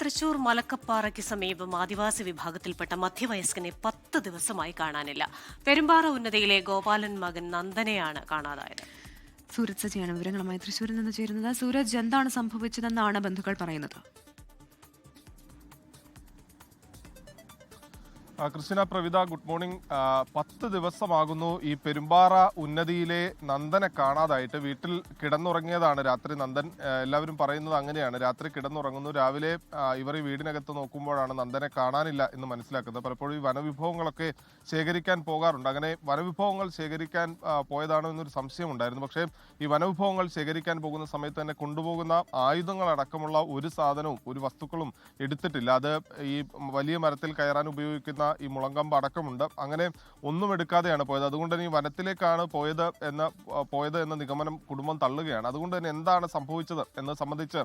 തൃശൂർ മലക്കപ്പാറയ്ക്ക് സമീപം ആദിവാസി വിഭാഗത്തിൽപ്പെട്ട മധ്യവയസ്കനെ പത്ത് ദിവസമായി കാണാനില്ല. പെരുമ്പാറ ഉന്നതിയിലെ ഗോപാലൻ മകൻ നന്ദനെയാണ് കാണാതായത്. സൂരജ് സജിയാണ് വിവരങ്ങളുമായി തൃശ്ശൂരിൽ നിന്ന് ചേരുന്നത്. സൂരജ് എന്താണ് സംഭവിച്ചതെന്നാണ് ബന്ധുക്കൾ പറയുന്നത്? ക്രിസ്റ്റിന പ്രവിത ഗുഡ് മോർണിംഗ് പത്ത് ദിവസമാകുന്നു ഈ പെരുമ്പാറ ഉന്നതിയിലെ നന്ദനെ കാണാതായിട്ട്. വീട്ടിൽ കിടന്നുറങ്ങിയതാണ് രാത്രി നന്ദൻ. എല്ലാവരും പറയുന്നത് അങ്ങനെയാണ്. രാത്രി കിടന്നുറങ്ങുന്നു. രാവിലെ ഇവർ ഈ വീടിനകത്ത് നോക്കുമ്പോഴാണ് നന്ദനെ കാണാനില്ല എന്ന് മനസ്സിലാക്കുന്നത്. പലപ്പോഴും ഈ വനവിഭവങ്ങളൊക്കെ ശേഖരിക്കാൻ പോകാറുണ്ട്. അങ്ങനെ വനവിഭവങ്ങൾ ശേഖരിക്കാൻ പോയതാണോ എന്നൊരു സംശയമുണ്ടായിരുന്നു പക്ഷേ ഈ വനവിഭവങ്ങൾ ശേഖരിക്കാൻ പോകുന്ന സമയത്ത് തന്നെ കൊണ്ടുപോകുന്ന ആയുധങ്ങളടക്കമുള്ള ഒരു സാധനവും ഒരു വസ്തുക്കളും എടുത്തിട്ടില്ല. അത് ഈ വലിയ മരത്തിൽ കയറാൻ ഉപയോഗിക്കുന്ന ഈ മുളങ്കമ്പ് അടക്കമുണ്ട്. അങ്ങനെ ഒന്നും എടുക്കാതെയാണ് പോയത്. അതുകൊണ്ട് തന്നെ ഈ വനത്തിലേക്കാണ് പോയത് എന്ന പോയത് എന്ന നിഗമനം കുടുംബം തള്ളുകയാണ്. അതുകൊണ്ട് തന്നെ എന്താണ് സംഭവിച്ചത് എന്ന് സംബന്ധിച്ച്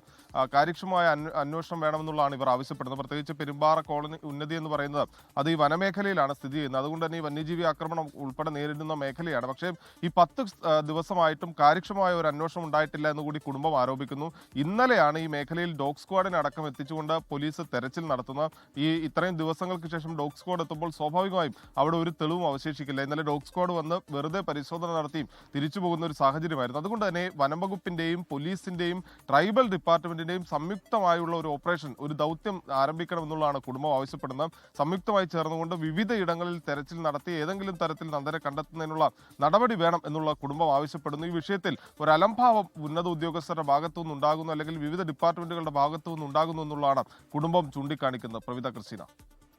കാര്യക്ഷമമായ അന്വേഷണം വേണമെന്നുള്ളതാണ് ഇവർ ആവശ്യപ്പെടുന്നത്. പ്രത്യേകിച്ച് പെരുമ്പാറ കോളനി ഉന്നതി എന്ന് പറയുന്നത് അത് ഈ വനമേഖലയിലാണ് സ്ഥിതി ചെയ്യുന്നത്. അതുകൊണ്ട് തന്നെ ഈ വന്യജീവി ആക്രമണം ഉൾപ്പെടെ നേരിടുന്ന മേഖലയാണ്. പക്ഷേ ഈ പത്ത് ദിവസമായിട്ടും കാര്യക്ഷമമായ ഒരു അന്വേഷണം ഉണ്ടായിട്ടില്ല എന്ന് കൂടി കുടുംബം ആരോപിക്കുന്നു. ഇന്നലെയാണ് ഈ മേഖലയിൽ ഡോഗ് സ്ക്വാഡിനെ അടക്കം എത്തിച്ചുകൊണ്ട് പോലീസ് തെരച്ചിൽ നടത്തുന്നത്. ഈ ഇത്രയും ദിവസങ്ങൾക്ക് ശേഷം ഡോഗ് എത്തുമ്പോൾ സ്വാഭാവികമായും അവിടെ ഒരു തെളിവും അവശേഷിക്കില്ല. ഇന്നലെ ഡോഗ് സ്ക്വാഡ് വന്ന് വെറുതെ പരിശോധന നടത്തിയും തിരിച്ചു പോകുന്ന ഒരു സാഹചര്യമായിരുന്നു. അതുകൊണ്ട് തന്നെ വനംവകുപ്പിന്റെയും പോലീസിന്റെയും ട്രൈബൽ ഡിപ്പാർട്ട്മെന്റിന്റെയും സംയുക്തമായുള്ള ഒരു ഓപ്പറേഷൻ ഒരു ദൗത്യം ആരംഭിക്കണമെന്നുള്ളതാണ് കുടുംബം ആവശ്യപ്പെടുന്നത്. സംയുക്തമായി ചേർന്നുകൊണ്ട് വിവിധ ഇടങ്ങളിൽ തെരച്ചിൽ നടത്തി ഏതെങ്കിലും തരത്തിൽ നന്ദനെ കണ്ടെത്തുന്നതിനുള്ള നടപടി വേണം എന്നുള്ള കുടുംബം ആവശ്യപ്പെടുന്നു. ഈ വിഷയത്തിൽ ഒരു അലംഭാവം ഉന്നത ഉദ്യോഗസ്ഥരുടെ ഭാഗത്തു നിന്നുണ്ടാകുന്നു അല്ലെങ്കിൽ വിവിധ ഡിപ്പാർട്ട്മെന്റുകളുടെ ഭാഗത്തു നിന്നുണ്ടാകുന്നു എന്നുള്ളതാണ് കുടുംബം ചൂണ്ടിക്കാണിക്കുന്നത്. പ്രവിത ക്രിസ്റ്റീന.